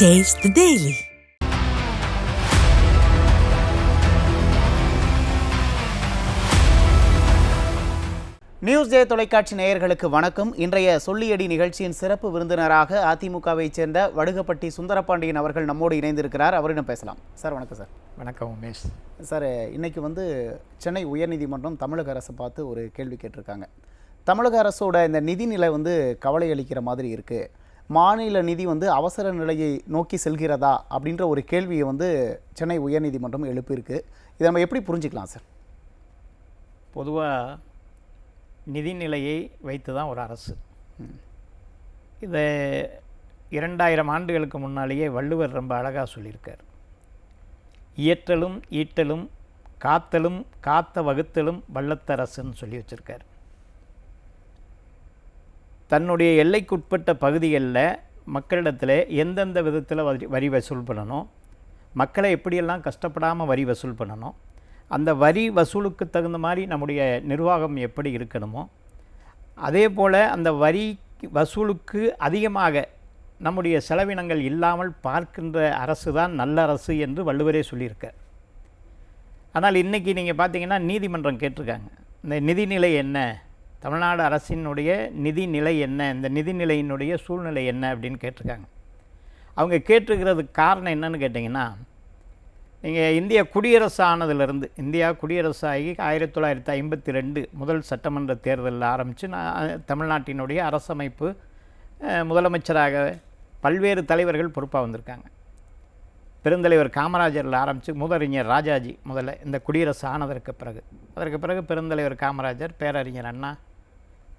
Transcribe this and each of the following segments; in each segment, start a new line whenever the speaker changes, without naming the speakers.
Taste the Daily.
News day தொலைக்காட்சி நேயர்களுக்கு வணக்கம். இன்றைய சொல்லியடி நிகழ்ச்சியின் சிறப்பு விருந்தினராக அதிமுகவை சேர்ந்த வடுகப்பட்டி சுந்தரபாண்டியன் அவர்கள் நம்மோடு இணைந்திருக்கிறார். அவரிடம் பேசலாம். சார் வணக்கம் சார்.
வணக்கம் உமேஷ்.
சார் இன்னைக்கு வந்து சென்னை உயர்நீதிமன்றம் தமிழக அரசை பார்த்து ஒரு கேள்வி கேட்டிருக்காங்க. தமிழக அரசோட இந்த நிதிநிலை வந்து கவலை அளிக்கிற மாதிரி இருக்குது மாநில நிதி வந்து அவசர நிலையை நோக்கி செல்கிறதா அப்படின்ற ஒரு கேள்வியை வந்து சென்னை உயர்நீதிமன்றம் எழுப்பியிருக்கு. இதை நம்ம எப்படி புரிஞ்சுக்கலாம் சார்?
பொதுவாக நிதிநிலையை வைத்து தான் ஒரு அரசு. இதை இரண்டாயிரம் ஆண்டுகளுக்கு முன்னாலேயே வள்ளுவர் ரொம்ப அழகாக சொல்லியிருக்கார். இயற்றலும் ஈட்டலும் காத்தலும் காத்த வகுத்தலும் வள்ளத்தரசுன்னு சொல்லி வச்சுருக்கார். தன்னுடைய எல்லைக்குட்பட்ட பகுதிகளில் மக்களிடத்தில் எந்தெந்த விதத்தில் வரி வரி வசூல் பண்ணணும் மக்களை எப்படியெல்லாம் கஷ்டப்படாமல் வரி வசூல் பண்ணணும் அந்த வரி வசூலுக்கு தகுந்த மாதிரி நம்முடைய நிர்வாகம் எப்படி இருக்கணுமோ அதே போல் அந்த வரி வசூலுக்கு அதிகமாக நம்முடைய செலவினங்கள் இல்லாமல் பார்க்கின்ற அரசு தான் நல்ல அரசு என்று வள்ளுவரே சொல்லியிருக்கார். ஆனால் இன்றைக்கி நீங்கள் பார்த்தீங்கன்னா நீதிமன்றம் கேட்டிருக்காங்க. இந்த நிதிநிலை என்ன? தமிழ்நாடு அரசினுடைய நிதிநிலை என்ன? இந்த நிதிநிலையினுடைய சூழ்நிலை என்ன அப்படின்னு கேட்டிருக்காங்க. அவங்க கேட்டிருக்கிறதுக்கு காரணம் என்னன்னு கேட்டிங்கன்னா நீங்கள் இந்திய குடியரசு ஆனதுலேருந்து இந்தியா குடியரசு ஆகி ஆயிரத்தி தொள்ளாயிரத்தி ஐம்பத்தி ரெண்டு முதல் சட்டமன்ற தேர்தலில் ஆரம்பித்து நான் தமிழ்நாட்டினுடைய அரசமைப்பு முதலமைச்சராக பல்வேறு தலைவர்கள் பொறுப்பாக வந்திருக்காங்க. பெருந்தலைவர் காமராஜரில் ஆரம்பித்து முதறிஞர் ராஜாஜி முதல்ல இந்த குடியரசு ஆனதற்கு பிறகு. அதற்கு பிறகு பெருந்தலைவர் காமராஜர் பேரறிஞர் அண்ணா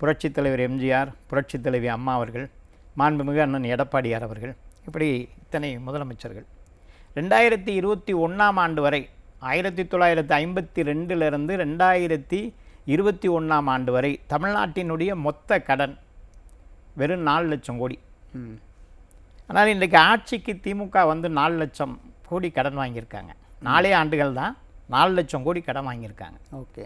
புரட்சித் தலைவர் எம்ஜிஆர் புரட்சித் தலைவி அம்மா அவர்கள் மாண்புமிகு அண்ணன் எடப்பாடியார் அவர்கள் இப்படி இத்தனை முதலமைச்சர்கள். ரெண்டாயிரத்தி இருபத்தி ஒன்றாம் ஆண்டு வரை ஆயிரத்தி தொள்ளாயிரத்தி ஐம்பத்தி ரெண்டிலிருந்து ரெண்டாயிரத்தி இருபத்தி ஒன்றாம் ஆண்டு வரை தமிழ்நாட்டினுடைய மொத்த கடன் வெறும் நாலு லட்சம் கோடி. ஆனால் இன்றைக்கு ஆட்சிக்கு திமுக வந்து நாலு லட்சம் கோடி கடன் வாங்கியிருக்காங்க. நாலே ஆண்டுகள் தான் நாலு லட்சம் கோடி கடன் வாங்கியிருக்காங்க.
ஓகே.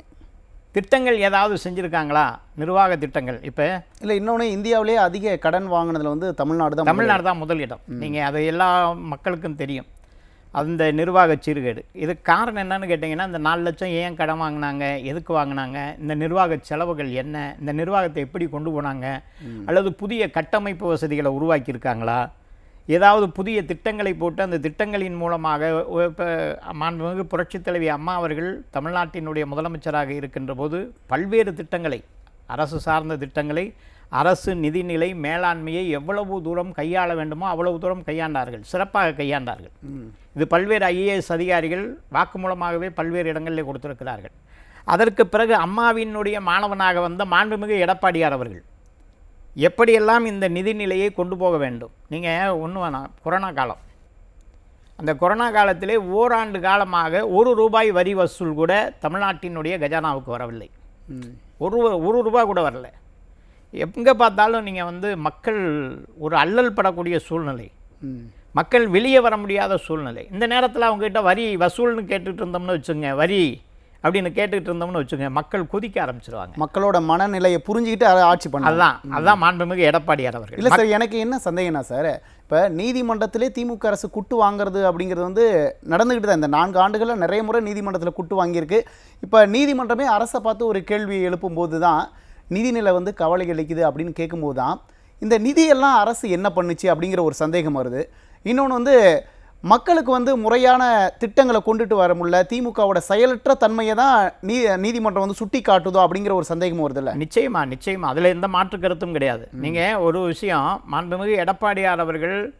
திட்டங்கள் ஏதாவது செஞ்சுருக்காங்களா? நிர்வாக திட்டங்கள். இப்போ
இல்லை இன்னொன்று இந்தியாவிலே அதிக கடன் வாங்கினதுல வந்து தமிழ்நாடு தான்
தமிழ்நாடு தான் முதலிடம் நீங்கள் அது எல்லா மக்களுக்கும் தெரியும். அந்த நிர்வாக சீர்கேடு. இதுக்கு காரணம் என்னன்னு கேட்டிங்கன்னா இந்த நாலு லட்சம் ஏன் கடன் வாங்கினாங்க? எதுக்கு வாங்கினாங்க? இந்த நிர்வாக செலவுகள் என்ன? இந்த நிர்வாகத்தை எப்படி கொண்டு போனாங்க? அல்லது புதிய கட்டமைப்பு வசதிகளை உருவாக்கியிருக்காங்களா? ஏதாவது புதிய திட்டங்களை போட்டு அந்த திட்டங்களின் மூலமாக மாண்புமிகு புரட்சித் தலைவி அம்மா அவர்கள் தமிழ்நாட்டினுடைய முதலமைச்சராக இருக்கின்ற போது பல்வேறு திட்டங்களை அரசு சார்ந்த திட்டங்களை அரசு நிதிநிலை மேலாண்மையை எவ்வளவு தூரம் கையாள வேண்டுமோ அவ்வளவு தூரம் கையாண்டார்கள். சிறப்பாக கையாண்டார்கள். இது பல்வேறு ஐஏஎஸ் அதிகாரிகள் வாக்குமூலமாகவே பல்வேறு இடங்களில் கொடுத்திருக்கிறார்கள். அதற்கு பிறகு அம்மாவினுடைய மாணவனாக வந்த மாண்புமிகு எடப்பாடியார் அவர்கள் எப்படியெல்லாம் இந்த நிதிநிலையை கொண்டு போக வேண்டும்? நீங்கள் ஒன்று வேணாம் கொரோனா காலம். அந்த கொரோனா காலத்திலே ஓராண்டு காலமாக ஒரு ரூபாய் வரி வசூல் கூட தமிழ்நாட்டினுடைய கஜானாவுக்கு வரவில்லை. ஒரு ஒரு ரூபா கூட வரல. எங்கே பார்த்தாலும் நீங்கள் வந்து மக்கள் ஒரு அல்லல் படக்கூடிய சூழ்நிலை. மக்கள் வெளியே வர முடியாத சூழ்நிலை. இந்த நேரத்தில் அவங்ககிட்ட வரி வசூல்னு கேட்டுட்டு இருந்தோம்னு வச்சுங்க வரி. அப்படின்னு கேட்டுக்கிட்டு இருந்தோம்னு வச்சுங்க மக்கள் கொதிக்க ஆரம்பிச்சிருவாங்க.
மக்களோட மனநிலையை புரிஞ்சுக்கிட்டு அதை ஆட்சி பண்ணலாம்
அதுதான் அதுதான் மாண்புமிகு எடப்பாடியார் அவர்கள்.
இல்லை சார் எனக்கு என்ன சந்தேகம்னா சார் இப்போ நீதிமன்றத்திலே திமுக அரசு குட்டு வாங்குறது அப்படிங்கிறது வந்து நடந்துக்கிட்டு தான். இந்த நான்கு ஆண்டுகளில் நிறைய முறை நீதிமன்றத்தில் குட்டு வாங்கியிருக்கு. இப்போ நீதிமன்றமே அரசை பார்த்து ஒரு கேள்வி எழுப்பும்போது தான் நிதிநிலை வந்து கவலை அளிக்குது அப்படின்னு கேட்கும்போது தான் இந்த நிதியெல்லாம் அரசு என்ன பண்ணுச்சு அப்படிங்கிற ஒரு சந்தேகம் வருது. இன்னொன்று வந்து மக்களுக்கு வந்து முறையான திட்டங்களை கொண்டுட்டு வர முடியல. திமுகவோட செயலற்ற தன்மையை தான் நீ நீதிமன்றம் வந்து சுட்டி காட்டுதோ அப்படிங்கிற ஒரு சந்தேகம் வருதுல்ல?
நிச்சயமா நிச்சயமா. அதில் எந்த மாற்று கருத்தும் கிடையாது. நீங்கள் ஒரு விஷயம் மாண்புமிகு எடப்பாடியார் அவர்கள்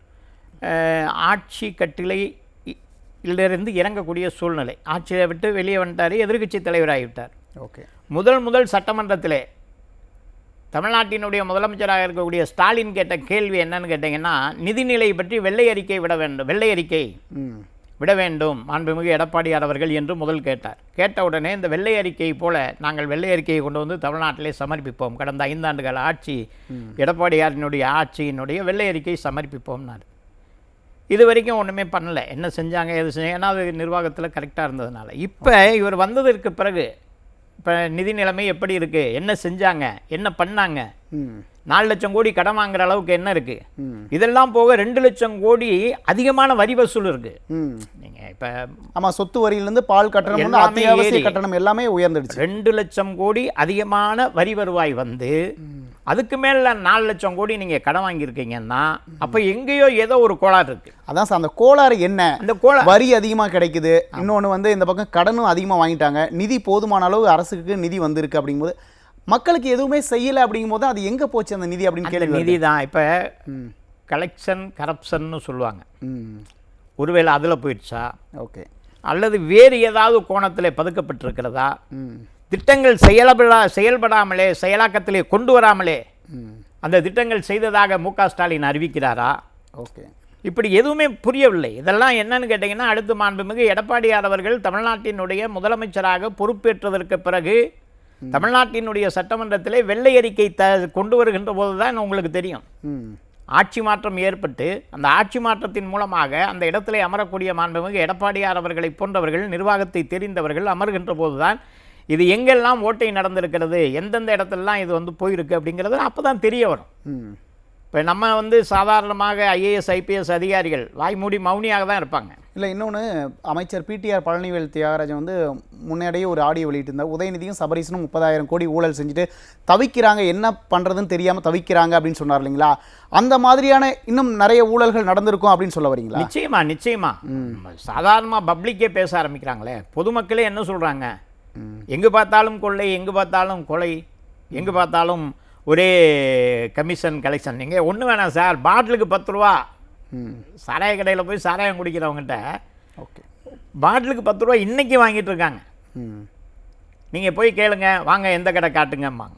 ஆட்சி கட்டிலை இ- இலிருந்து இறங்கக்கூடிய சூழ்நிலை. ஆட்சியை விட்டு வெளியே வந்துட்டார் எதிர்க்கட்சி தலைவராகிவிட்டார்.
ஓகே.
முதல் முதல் சட்டமன்றத்திலே தமிழ்நாட்டினுடைய முதலமைச்சராக இருக்கக்கூடிய ஸ்டாலின் கேட்ட கேள்வி என்னன்னு கேட்டிங்கன்னா நிதிநிலை பற்றி வெள்ளை அறிக்கை விட வேண்டும் வெள்ளை அறிக்கை விட வேண்டும். மாண்புமிகு எடப்பாடியார் அவர்கள் என்று முதல் கேட்டார். கேட்ட உடனே இந்த வெள்ளை அறிக்கை போல நாங்கள் வெள்ளை அறிக்கையை கொண்டு வந்து தமிழ்நாட்டிலே சமர்ப்பிப்போம். கடந்த ஐந்தாண்டுகால ஆட்சி எடப்பாடியாரினுடைய ஆட்சியினுடைய வெள்ளை அறிக்கை சமர்ப்பிப்போம்னார். இது வரைக்கும் ஒன்றுமே பண்ணல. என்ன செஞ்சாங்க எது செஞ்சாங்க ஏன்னா அது நிர்வாகத்தில் கரெக்டாக இருந்ததுனால. இப்போ இவர் வந்ததற்கு பிறகு இப்போ நிதி நிலைமை எப்படி இருக்குது என்ன செஞ்சாங்க? என்ன பண்ணாங்க? நாலு லட்சம் கோடி கடன் வாங்குற அளவுக்கு என்ன இருக்குது இதெல்லாம் போக ரெண்டு லட்சம் கோடி அதிகமான வரி வசூல் இருக்குது நீங்கள் இப்போ
ஆமா சொத்து வரியிலிருந்து பால் கட்டணம் அத்தியாவசிய. கட்டணம் எல்லாமே உயர்ந்துடுச்சு.
ரெண்டு லட்சம் கோடி அதிகமான வரி வருவாய் வந்து அதுக்கு மேல நாலு லட்சம் கோடி நீங்கள் கடன் வாங்கியிருக்கீங்கன்னா அப்போ எங்கேயோ ஏதோ ஒரு கோளாறு இருக்குது
அதான் சார் அந்த கோளாறு என்ன?
அந்த கோளா
வரி அதிகமாக கிடைக்குது. இன்னொன்று வந்து இந்த பக்கம் கடனும் அதிகமாக வாங்கிட்டாங்க. நிதி போதுமான அளவு அரசுக்கு நிதி வந்திருக்கு அப்படிங்கும்போது மக்களுக்கு எதுவுமே செய்யலை அப்படிங்கும்போது அது எங்கே போச்சு அந்த நிதி அப்படின்னு கேள்வி
நிதி தான் இப்போ கலெக்ஷன் கரப்ஷன்னு சொல்லுவாங்க.
ம்.
ஒருவேளை அதில் போயிடுச்சா?
ஓகே.
அல்லது வேறு ஏதாவது கோணத்தில் பதுக்கப்பட்டிருக்கிறதா?
ம்.
திட்டங்கள் செயல்படா செயல்படாமலே செயலாக்கத்திலே கொண்டு வராமலே அந்த திட்டங்கள் செய்ததாக மு ஸ்டாலின் அறிவிக்கிறாரா?
ஓகே.
இப்படி எதுவுமே புரியவில்லை. இதெல்லாம் என்னன்னு கேட்டிங்கன்னா அடுத்து மாண்புமிகு எடப்பாடியார் அவர்கள் தமிழ்நாட்டினுடைய முதலமைச்சராக பொறுப்பேற்றதற்கு பிறகு தமிழ்நாட்டினுடைய சட்டமன்றத்திலே வெள்ளை அறிக்கை த கொண்டு வருகின்ற போது தான் உங்களுக்கு தெரியும். ஆட்சி மாற்றம் ஏற்பட்டு அந்த ஆட்சி மாற்றத்தின் மூலமாக அந்த இடத்திலே அமரக்கூடிய மாண்புமிகு எடப்பாடியார் அவர்களை போன்றவர்கள் நிர்வாகத்தை தெரிந்தவர்கள் அமர்கின்ற போதுதான் இது எங்கெல்லாம் ஓட்டை நடந்திருக்கிறது எந்தெந்த இடத்துலலாம் இது வந்து போயிருக்கு அப்படிங்கிறது அப்போ தான் தெரிய வரும்.
ம்.
இப்போ நம்ம வந்து சாதாரணமாக ஐஏஎஸ் ஐபிஎஸ் அதிகாரிகள் வாய் மூடி மௌனியாக தான் இருப்பாங்க.
இல்லை இன்னொன்று அமைச்சர் பிடிஆர் பழனிவேல் தியாகராஜன் வந்து முன்னாடியே ஒரு ஆடியோ வெளியிட்டிருந்தார். உதயநிதியும் சபரீசனும் முப்பதாயிரம் கோடி ஊழல் செஞ்சுட்டு தவிக்கிறாங்க என்ன பண்ணுறதுன்னு தெரியாமல் தவிக்கிறாங்க அப்படின்னு சொன்னார் இல்லைங்களா? அந்த மாதிரியான இன்னும் நிறைய ஊழல்கள் நடந்திருக்கும் அப்படின்னு சொல்ல வரீங்களா?
நிச்சயமா நிச்சயமா. சாதாரணமாக பப்ளிக்கே பேச ஆரம்பிக்கிறாங்களே. பொதுமக்களே என்ன சொல்கிறாங்க எங்கு பார்த்தாலும் கொள்ளை எங்கு பார்த்தாலும் கொலை எங்கு பார்த்தாலும் ஒரே கமிஷன் கலெக்ஷன். நீங்கள் ஒன்று வேணாம் சார். பாட்டிலுக்கு பத்து ரூபா.
ம்
சாராய கடையில் போய் சாராயம் குடிக்கிறவங்ககிட்ட
ஓகே.
பாட்டிலுக்கு பத்து ரூபா இன்றைக்கி வாங்கிட்டு இருக்காங்க.
ம்.
நீங்கள் போய் கேளுங்க. வாங்க எந்த கடை காட்டுங்கம்பாங்க.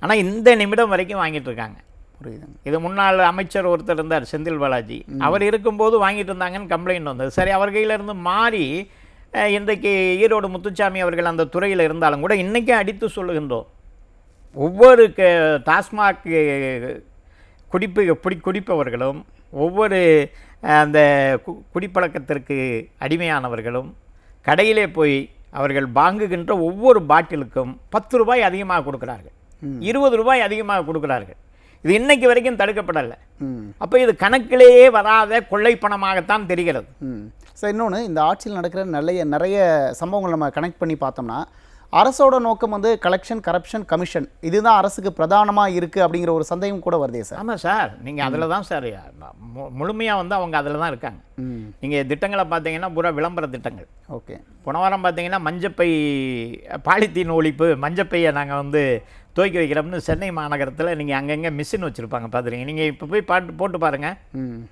ஆனால் இந்த நிமிடம் வரைக்கும் வாங்கிட்டு இருக்காங்க.
புரியுதுங்க.
இது முன்னாள் அமைச்சர் ஒருத்தர் இருந்தார் செந்தில் பாலாஜி. அவர் இருக்கும்போது வாங்கிட்டு இருந்தாங்கன்னு கம்ப்ளைண்ட் வந்தது. சரி அவர் கையில இருந்து மாறி இன்றைக்கு ஈரோடு முத்துச்சாமி அவர்கள் அந்த துறையில் இருந்தாலும் கூட இன்றைக்கும் அடித்து சொல்லுகின்றோம். ஒவ்வொரு க டாஸ்மாக் குடிப்பு குடி குடிப்பவர்களும் ஒவ்வொரு அந்த கு குடிப்பழக்கத்திற்கு அடிமையானவர்களும் கடையிலே போய் அவர்கள் வாங்குகின்ற ஒவ்வொரு பாட்டிலுக்கும் பத்து ரூபாய் அதிகமாக கொடுக்கிறார்கள். இருபது ரூபாய் அதிகமாக கொடுக்கிறார்கள். இது இன்னைக்கு வரைக்கும் தடுக்கப்படலை. அப்போ இது கணக்கிலேயே வராத கொள்ளை பணமாகத்தான் தெரிகிறது.
சார் இன்னொன்று இந்த ஆட்சியில் நடக்கிற நிறைய நிறைய சம்பவங்கள் நம்ம கனெக்ட் பண்ணி பார்த்தோம்னா அரசோட நோக்கம் வந்து கலெக்ஷன் கரப்ஷன் கமிஷன் இதுதான் அரசுக்கு பிரதானமாக இருக்குது அப்படிங்கிற ஒரு சந்தேகம் கூட வருதே சார்.
ஆமாம் சார். நீங்கள் அதில் தான் சார் முழுமையாக வந்து அவங்க அதில் தான் இருக்காங்க. நீங்கள் திட்டங்களை பார்த்தீங்கன்னா பூரா விளம்பர திட்டங்கள்.
ஓகே.
போன வாரம் பார்த்தீங்கன்னா மஞ்சப்பை பாலித்தீன் ஒழிப்பு மஞ்சப்பையை நாங்கள் வந்து துவக்கி வைக்கிறோம்னு சென்னை மாநகரத்தில் நீங்கள் அங்கங்கே மிஷின் வச்சுருப்பாங்க பார்த்துருங்க நீங்கள் இப்போ போய் பாட்டு போட்டு பாருங்கள்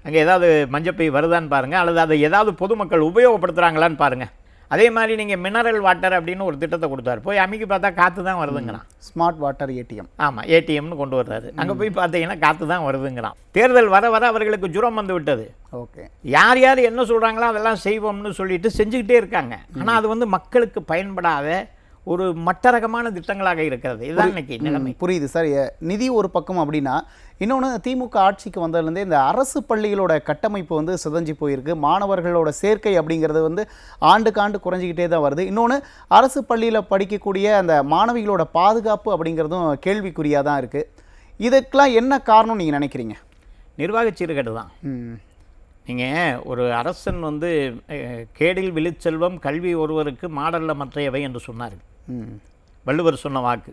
அங்கே ஏதாவது மஞ்சப்பை வருதான்னு பாருங்கள் அல்லது அதை ஏதாவது பொதுமக்கள் உபயோகப்படுத்துகிறாங்களான்னு பாருங்கள் அதே மாதிரி நீங்கள் மினரல் வாட்டர் அப்படின்னு ஒரு திட்டத்தை கொடுத்தாரு. போய் அமைக்கி பார்த்தா காற்று தான் வருதுங்கிறான்.
ஸ்மார்ட் வாட்டர் ஏடிஎம்
ஆமாம் ஏடிஎம்னு கொண்டு வர்றாரு. அங்கே போய் பார்த்தீங்கன்னா காற்று தான் வருதுங்கிறான். தேர்தல் வர வர அவர்களுக்கு ஜுரம் வந்து விட்டது.
ஓகே.
யார் யார் என்ன சொல்கிறாங்களோ அதெல்லாம் செய்வோம்னு சொல்லிட்டு செஞ்சுக்கிட்டே இருக்காங்க. ஆனால் அது வந்து மக்களுக்கு பயன்படாத ஒரு மட்டரகமான திட்டங்களாக இருக்கிறது. இதுதான் இன்னைக்கு நிலைமை.
புரியுது சார். நிதி ஒரு பக்கம் அப்படின்னா இன்னொன்று திமுக ஆட்சிக்கு வந்ததுலேருந்தே இந்த அரசு பள்ளிகளோட கட்டமைப்பு வந்து சிதைஞ்சு போயிருக்கு. மாணவர்களோட சேர்க்கை அப்படிங்கிறது வந்து ஆண்டுக்காண்டு குறைஞ்சிக்கிட்டே தான் வருது. இன்னொன்று அரசு பள்ளியில் படிக்கக்கூடிய அந்த மாணவிகளோட பாதுகாப்பு அப்படிங்கிறதும் கேள்விக்குறியாக தான் இருக்குது இதுக்கெல்லாம் என்ன காரணம் நீங்கள் நினைக்கிறீங்க?
நிர்வாக சீர்கேடு தான். நீங்கள் ஒரு அரசன் வந்து கேடில் விழுச்செல்வம் கல்வி ஒருவருக்கு மாடல்ல மற்றையவை என்று சொன்னார்
ம்
வள்ளுவர் சொன்ன வாக்கு.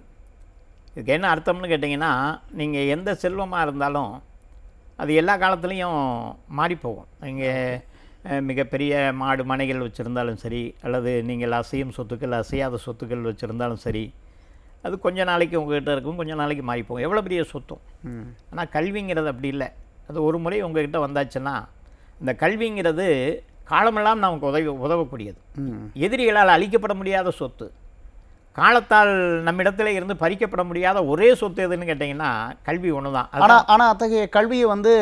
இதுக்கு என்ன அர்த்தம்னு கேட்டிங்கன்னா நீங்கள் எந்த செல்வமாக இருந்தாலும் அது எல்லா காலத்துலேயும் மாறிப்போகும். நீங்கள் மிகப்பெரிய மாடு மனைகள் வச்சுருந்தாலும் சரி அல்லது நீங்கள் அசையும் சொத்துக்கள் அசையாத சொத்துக்கள் வச்சுருந்தாலும் சரி அது கொஞ்ச நாளைக்கு உங்ககிட்ட இருக்கும் கொஞ்ச நாளைக்கு மாறிப்போகும். எவ்வளோ பெரிய சொத்தும். ஆனால் கல்விங்கிறது அப்படி இல்லை. அது ஒரு முறை உங்ககிட்ட வந்தாச்சுன்னா இந்த கல்விங்கிறது காலமெல்லாம் நமக்கு உதவி உதவக்கூடியது. எதிரிகளால் அழிக்கப்பட முடியாத சொத்து. காலத்தால் நம்மிடத்துல இருந்து பறிக்கப்பட முடியாத ஒரே சொத்து எதுன்னு கேட்டிங்கன்னா கல்வி ஒன்று தான்.
ஆனால் ஆனால் அத்தகைய கல்வியை வந்து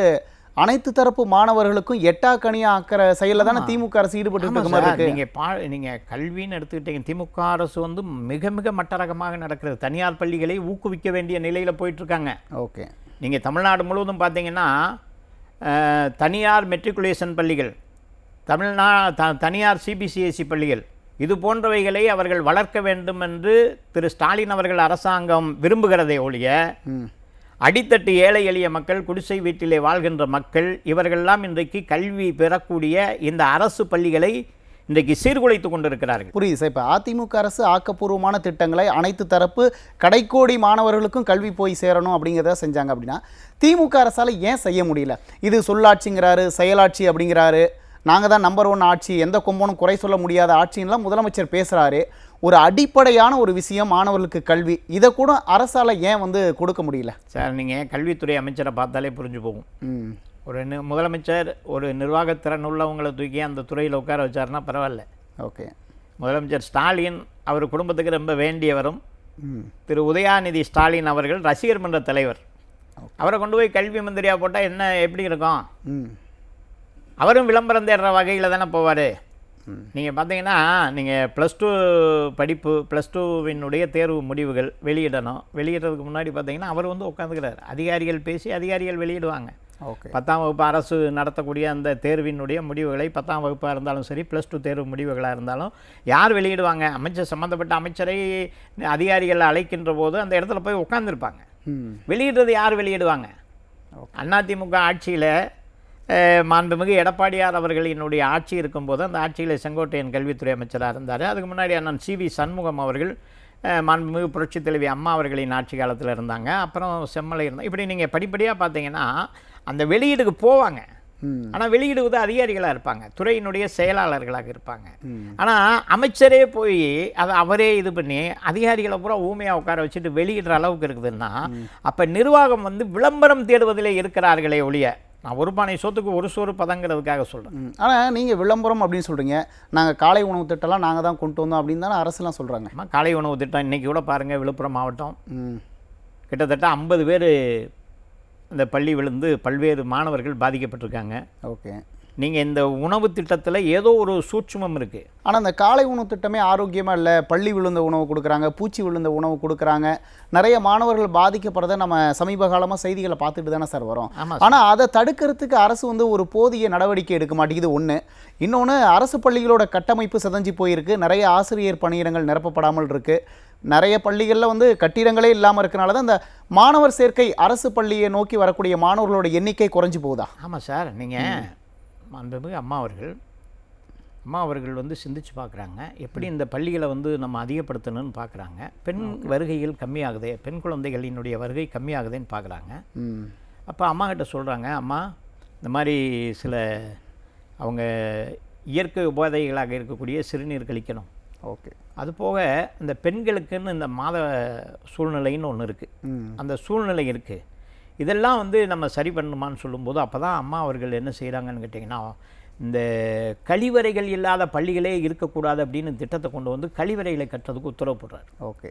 அனைத்து தரப்பு மாணவர்களுக்கும் எட்டா கனியா ஆக்கிற செயலில் தானே திமுக அரசு ஈடுபட்டு இருக்க மாதிரி இருக்கு.
நீங்கள் பா நீங்கள் கல்வின்னு எடுத்துக்கிட்டீங்க திமுக அரசு வந்து மிக மிக மட்டரகமாக நடக்கிறது. தனியார் பள்ளிகளை ஊக்குவிக்க வேண்டிய நிலையில் போயிட்டுருக்காங்க.
ஓகே.
நீங்கள் தமிழ்நாடு முழுவதும் பார்த்தீங்கன்னா தனியார் மெட்ரிகுலேஷன் பள்ளிகள் தமிழ்நா த தனியார் சிபிசிஎஸ்சி பள்ளிகள் இது போன்றவைகளை அவர்கள் வளர்க்க வேண்டும் என்று திரு ஸ்டாலின் அவர்கள் அரசாங்கம் விரும்புகிறதை ஒழிய அடித்தட்டு ஏழை எளிய மக்கள் குடிசை வீட்டிலே வாழ்கின்ற மக்கள் இவர்களெல்லாம் இன்றைக்கு கல்வி பெறக்கூடிய இந்த அரசு பள்ளிகளை இன்றைக்கு சீர்குலைத்து கொண்டிருக்கிறார்கள்.
புரியுது சார். இப்போ அதிமுக அரசு ஆக்கப்பூர்வமான திட்டங்களை அனைத்து தரப்பு கடைக்கோடி மாணவர்களுக்கும் கல்வி போய் சேரணும் அப்படிங்கிறத செஞ்சாங்க அப்படின்னா திமுக அரசால் ஏன் செய்ய முடியல? இது சொல்லாட்சிங்கிறாரு செயலாட்சி அப்படிங்கிறாரு நாங்கள் தான் நம்பர் ஒன் ஆட்சி எந்த கொம்பனும் குறை சொல்ல முடியாத ஆட்சின்லாம் முதலமைச்சர் பேசுகிறாரு ஒரு அடிப்படையான ஒரு விஷயம் மாணவர்களுக்கு கல்வி. இதை கூட அரசால் ஏன் வந்து கொடுக்க முடியல?
சார் நீங்கள் கல்வித்துறை அமைச்சரை பார்த்தாலே புரிஞ்சு போகும். ஒரு முதலமைச்சர் ஒரு நிர்வாகத்திறன் உள்ளவங்களை தூக்கி அந்த துறையில் உட்கார வச்சாருன்னா பரவாயில்ல.
ஓகே.
முதலமைச்சர் ஸ்டாலின் அவர் குடும்பத்துக்கு ரொம்ப வேண்டியவரும். திரு. உதயாநிதி ஸ்டாலின் அவர்கள் ரசிகர் மன்ற தலைவர். அவரை கொண்டு போய் கல்வி மந்திரியாக போட்டால் என்ன எப்படி இருக்கும்?
ம்.
அவரும் விளம்பரம் தேடுற வகையில் தானே போவார். நீங்கள் பார்த்தீங்கன்னா நீங்கள் ப்ளஸ் டூ படிப்பு ப்ளஸ் டூவினுடைய தேர்வு முடிவுகள் வெளியிடணும். வெளியிடுறதுக்கு முன்னாடி பார்த்தீங்கன்னா அவர் வந்து உட்காந்துக்கிறார். அதிகாரிகள் பேசி அதிகாரிகள் வெளியிடுவாங்க.
ஓகே.
பத்தாம் வகுப்பு அரசு நடத்தக்கூடிய அந்த தேர்வினுடைய முடிவுகளை பத்தாம் வகுப்பாக இருந்தாலும் சரி ப்ளஸ் டூ தேர்வு முடிவுகளாக இருந்தாலும் யார் வெளியிடுவாங்க? அமைச்சர் சம்மந்தப்பட்ட அமைச்சரை அதிகாரிகள் அழைக்கின்ற போது அந்த இடத்துல போய் உட்காந்துருப்பாங்க வெளியிடுறது யார் வெளியிடுவாங்க? அதிமுக ஆட்சியில் மாண்புமிகு எடப்பாடியார் அவர்களினுடைய ஆட்சி இருக்கும்போது அந்த ஆட்சியில் செங்கோட்டையன் கல்வித்துறை அமைச்சராக இருந்தார். அதுக்கு முன்னாடி அண்ணன் சி வி சண்முகம் அவர்கள் மாண்புமிகு புரட்சித் தலைவி அம்மா அவர்களின் ஆட்சி காலத்தில் இருந்தாங்க. அப்புறம் செம்மலை இருந்தாங்க இப்படி நீங்கள் படிப்படியாக பார்த்தீங்கன்னா அந்த வெளியீடுக்கு போவாங்க. ஆனால் வெளியிடுவது அதிகாரிகளாக இருப்பாங்க. துறையினுடைய செயலாளர்களாக இருப்பாங்க. ஆனால் அமைச்சரே போய் அதை அவரே இது பண்ணி அதிகாரிகளை பூரா ஊமையாக உட்கார வச்சுட்டு வெளியிடுற அளவுக்கு இருக்குதுன்னா அப்போ நிர்வாகம் வந்து விளம்பரம் தேடுவதிலே இருக்கிறார்களே ஒழிய நான் ஒரு பானை சொத்துக்கு ஒரு சோறு பதங்கிறதுக்காக சொல்கிறேன்
ஆனால் நீங்கள் விளம்பரம் அப்படின்னு சொல்கிறீங்க நாங்கள் காலை உணவு திட்டம்லாம் நாங்கள் தான் கொண்டு வந்தோம் அப்படின்னு தானே அரசுலாம் சொல்கிறாங்க
ஆமாம் காலை உணவு திட்டம் இன்றைக்கி கூட பாருங்கள் விழுப்புரம் மாவட்டம். கிட்டத்தட்ட ஐம்பது பேர் இந்த பள்ளி விழுந்து பல்வேறு மாணவர்கள் பாதிக்கப்பட்டிருக்காங்க.
ஓகே.
நீங்கள் இந்த உணவு திட்டத்தில் ஏதோ ஒரு சூட்சுமம் இருக்குது
ஆனால் அந்த காலை உணவு திட்டமே ஆரோக்கியமாக இல்லை பள்ளி விழுந்த உணவு கொடுக்குறாங்க பூச்சி விழுந்த உணவு கொடுக்குறாங்க. நிறைய மாணவர்கள் பாதிக்கப்படுறதை நம்ம சமீப காலமாக செய்திகளை பார்த்துட்டு தானே சார் வரோம். ஆனால் அதை தடுக்கிறதுக்கு அரசு வந்து ஒரு போதிய நடவடிக்கை எடுக்க மாட்டேங்குது ஒன்று இன்னொன்று அரசு பள்ளிகளோட கட்டமைப்பு சிதைஞ்சு போயிருக்கு. நிறைய ஆசிரியர் பணியிடங்கள் நிரப்பப்படாமல் இருக்குது நிறைய பள்ளிகளில் வந்து கட்டிடங்களே இல்லாமல் இருக்கனால தான் இந்த மாணவர் சேர்க்கை அரசு பள்ளியை நோக்கி வரக்கூடிய மாணவர்களோட எண்ணிக்கை குறைஞ்சு போகுதா?
ஆமாம் சார். நீங்கள் மாண்புமிகு அம்மா அவர்கள். அம்மா அவர்கள் வந்து சிந்திச்சு பார்க்குறாங்க எப்படி இந்த பள்ளிகளை வந்து நம்ம அதிகப்படுத்தணும்னு பார்க்குறாங்க பெண் வருகைகள் கம்மியாகுதே பெண் குழந்தைகளினுடைய வருகை கம்மியாகுதேன்னு பார்க்குறாங்க அப்போ அம்மா கிட்ட சொல்கிறாங்க அம்மா இந்த மாதிரி சில அவங்க இயற்கை உபாதைகளாக இருக்கக்கூடிய சிறுநீர் கழிக்கணும்.
ஓகே.
அது போக இந்த பெண்களுக்குன்னு இந்த மாத சூழ்நிலைன்னு ஒன்று இருக்குது அந்த சூழ்நிலை இருக்குது இதெல்லாம் வந்து நம்ம சரி பண்ணணுமான்னு சொல்லும்போது அப்போ தான் அம்மா அவர்கள் என்ன செய்கிறாங்கன்னு கேட்டிங்கன்னா இந்த கழிவறைகள் இல்லாத பள்ளிகளே இருக்கக்கூடாது அப்படின்னு திட்டத்தை கொண்டு வந்து கழிவறைகளை கட்டுறதுக்கு உத்தரவு போடுறாரு.
ஓகே.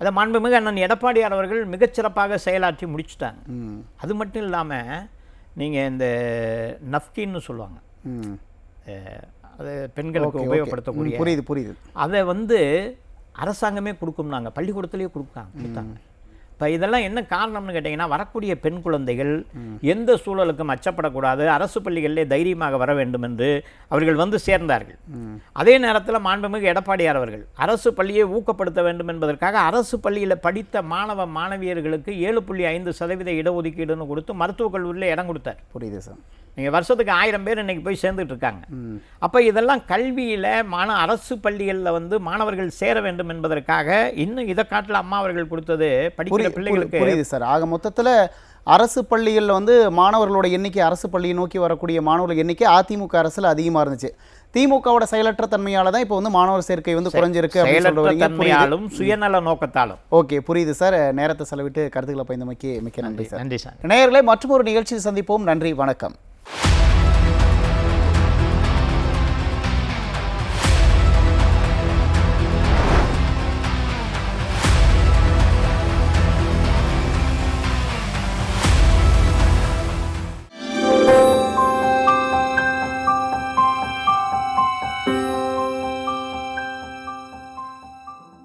அதை மாண்புமிகு அண்ணன் எடப்பாடியார் அவர்கள் மிகச்சிறப்பாக செயலாற்றி முடிச்சிட்டாங்க. அது மட்டும் இல்லாமல் நீங்கள் இந்த நஃப்கின்னு சொல்லுவாங்க. அது பெண்களுக்கு. உபயோகப்படுத்தக்கூடிய
புரியுது புரியுது.
அதை வந்து அரசாங்கமே கொடுக்கும்னாங்க. பள்ளிக்கூடத்துலேயே கொடுக்காங்க கொடுத்தாங்க. இப்போ இதெல்லாம் என்ன காரணம்னு கேட்டிங்கன்னா வரக்கூடிய பெண் குழந்தைகள் எந்த சூழலுக்கும் அச்சப்படக்கூடாது அரசு பள்ளிகளிலே தைரியமாக வர வேண்டும் என்று அவர்கள் வந்து சேர்ந்தார்கள். அதே நேரத்தில் மாண்புமிகு எடப்பாடியார் அவர்கள் அரசு பள்ளியை ஊக்கப்படுத்த வேண்டும் என்பதற்காக அரசு பள்ளியில் படித்த மாணவ மாணவியர்களுக்கு ஏழு புள்ளி ஐந்து சதவீத இடஒதுக்கீடுன்னு கொடுத்து மருத்துவக் கல்லூரியில் இடம் கொடுத்தார்.
புரியுது சார்.
நீங்கள் வருஷத்துக்கு ஆயிரம் பேர் இன்னைக்கு போய் சேர்ந்துட்டு இருக்காங்க. அப்போ இதெல்லாம் கல்வியில் மாண அரசு பள்ளிகளில் வந்து மாணவர்கள் சேர வேண்டும் என்பதற்காக இன்னும் இதை காட்டில் அம்மா அவர்கள் கொடுத்தது படிக்கிற பிள்ளைகளுக்கு
புரியுது சார். ஆக மொத்தத்தில் அரசு பள்ளிகளில் வந்து மாணவர்களோட எண்ணிக்கை அரசு பள்ளியை நோக்கி வரக்கூடிய மாணவர்கள் எண்ணிக்கை அதிமுக அரசில் அதிகமாக இருந்துச்சு. திமுகவோட செயலற்ற தன்மையால தான் இப்போ வந்து மாணவர் சேர்க்கை வந்து குறைஞ்சிருக்கு அப்படின்னு
சுயநல நோக்கத்தாலும்.
ஓகே புரியுது சார். நேரத்தை செலவிட்டு கருத்துக்களை பயந்தமைக்கு மிக்க நன்றி சார்.
நன்றி சார்.
நேயர்களே மற்றும் ஒரு நிகழ்ச்சியில் சந்திப்போம். நன்றி வணக்கம்.